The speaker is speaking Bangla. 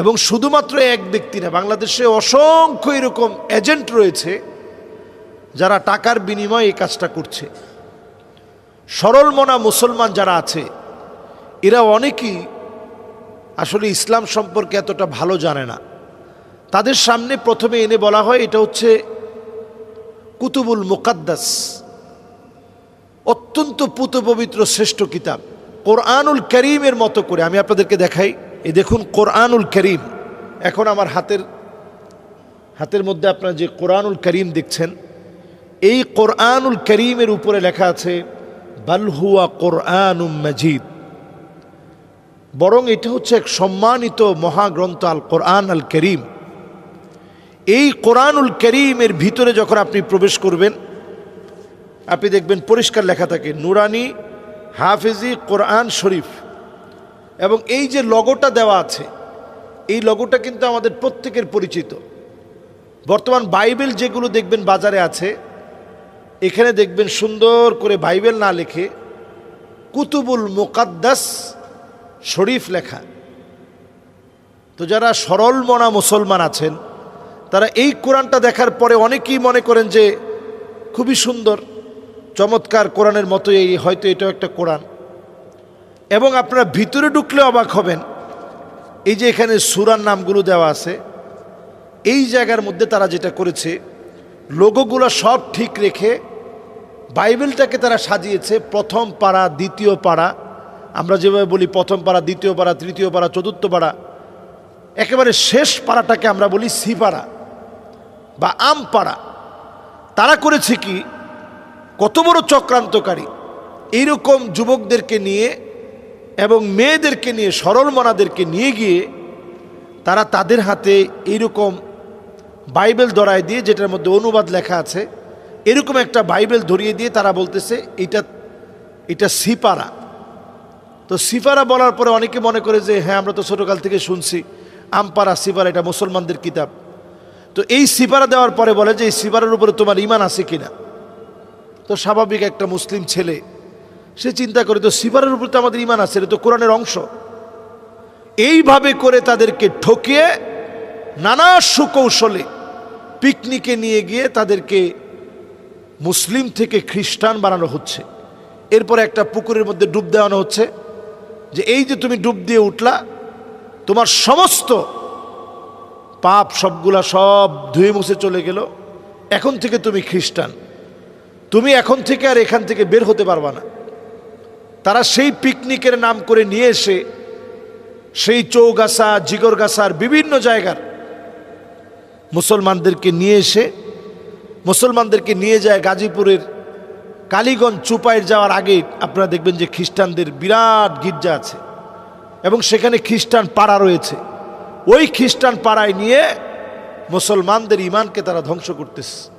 এবং শুধুমাত্র এক ব্যক্তি না, বাংলাদেশে অসংখ্য এরকম এজেন্ট রয়েছে যারা টাকার বিনিময়ে এই কাজটা করছে। সরল মনা মুসলমান যারা আছে, এরা অনেকেই আসলে ইসলাম সম্পর্কে এতটা ভালো জানে না। তাদের সামনে প্রথমে এনে বলা হয়, এটা হচ্ছে কুতুবুল মুকাদ্দাস, অত্যন্ত পুতপবিত্র শ্রেষ্ঠ কিতাব, কোরআনুল করিমের মতো করে। আমি আপনাদেরকে দেখাই এই দেখুন কোরআনুল করিম। এখন আমার হাতের হাতের মধ্যে আপনারা যে কোরআনুল করিম দেখছেন, এই কোরআনুল করিমের উপরে লেখা আছে বালহুয়া কোরআনুম মজিদ। বরং এটা হচ্ছে এক সম্মানিত মহাগ্রন্থ আল কোরআন আল করিম। এই কোরআনুল করিমের ভিতরে যখন আপনি প্রবেশ করবেন, আপনি দেখবেন পরিষ্কার লেখা থাকে, নুরানি হাফেজি কোরআন শরীফ। এবং এই যে লগোটা দেওয়া আছে, এই লগোটা কিন্তু আমাদের প্রত্যেকের পরিচিত। বর্তমান বাইবেল যেগুলো দেখবেন বাজারে আছে, এখানে দেখবেন সুন্দর করে বাইবেল না লেখে কুতুবুল মোকাদ্দাস শরীফ লেখা। তো যারা সরল মনা মুসলমান আছেন, তারা এই কোরআনটা দেখার পরে অনেকেই মনে করেন যে খুবই সুন্দর, চমৎকার কোরআনের মতো এই হয়তো এটাও একটা কোরআন। এবং আপনারা ভিতরে ঢুকলে অবাক হবেন। এই যে এখানে সুরার নামগুলো দেওয়া আছে, এই জায়গার মধ্যে তারা যেটা করেছে, লোগোগুলো সব ঠিক রেখে বাইবেলটাকে তারা সাজিয়েছে, প্রথম পাড়া, দ্বিতীয় পাড়া। আমরা যেভাবে বলি প্রথম পাড়া, দ্বিতীয় পাড়া, তৃতীয় পাড়া, চতুর্থ পাড়া, একেবারে শেষ পাড়াটাকে আমরা বলি সিপাড়া বা আম পাড়া। তারা করেছে কি? কত বড় চক্রান্তকারী। এইরকম যুবকদেরকে নিয়ে এবং মেয়েদেরকে নিয়ে, সরল মনাদেরকে নিয়ে গিয়ে তারা তাদের হাতে এইরকম বাইবেল ধরায় দিয়ে, যেটার মধ্যে অনুবাদ লেখা আছে, এরকম একটা বাইবেল ধরিয়ে দিয়ে তারা বলতেছে এটা এটা সিপারা। তো সিপারা বলার পরে অনেকে মনে করে যে হ্যাঁ আমরা তো ছোটোকাল থেকে শুনছি, আমপারা, সিপারা, এটা মুসলমানদের কিতাব। তো এই সিপারা দেওয়ার পরে বলে যে, এই সিপারার উপরে তোমার ইমান আছে কিনা? তো স্বাভাবিক একটা মুসলিম ছেলে সে চিন্তা করে, তো সিপারের উপর তো আমাদের ইমান আছে তো কোরআনের অংশ। এইভাবে করে তাদেরকে ঠকিয়ে নানা সুকৌশলে পিকনিকে নিয়ে গিয়ে তাদেরকে মুসলিম থেকে খ্রিস্টান বানানো হচ্ছে। এরপরে একটা পুকুরের মধ্যে ডুব দেওয়ানো হচ্ছে যে, এই যে তুমি ডুব দিয়ে উঠলা, তোমার সমস্ত পাপ সবগুলা সব ধুয়ে মুছে চলে গেল, এখন থেকে তুমি খ্রিস্টান। তুমি এখন থেকে আর এখান থেকে বের হতে পারবা না। তারা সেই পিকনিকের নাম করে নিয়ে এসে সেই চৌগাছা, জিগরগাছার বিভিন্ন জায়গার মুসলমানদেরকে নিয়ে এসে, মুসলমানদেরকে নিয়ে যায় গাজীপুরের কালীগঞ্জ চুপাইয়ের যাওয়ার আগে। আপনারা দেখবেন যে খ্রিস্টানদের বিরাট গির্জা আছে এবং সেখানে খ্রিস্টান পাড়া রয়েছে। ওই খ্রিস্টান পাড়ায় নিয়ে মুসলমানদের ইমানকে তারা ধ্বংস করতেছে।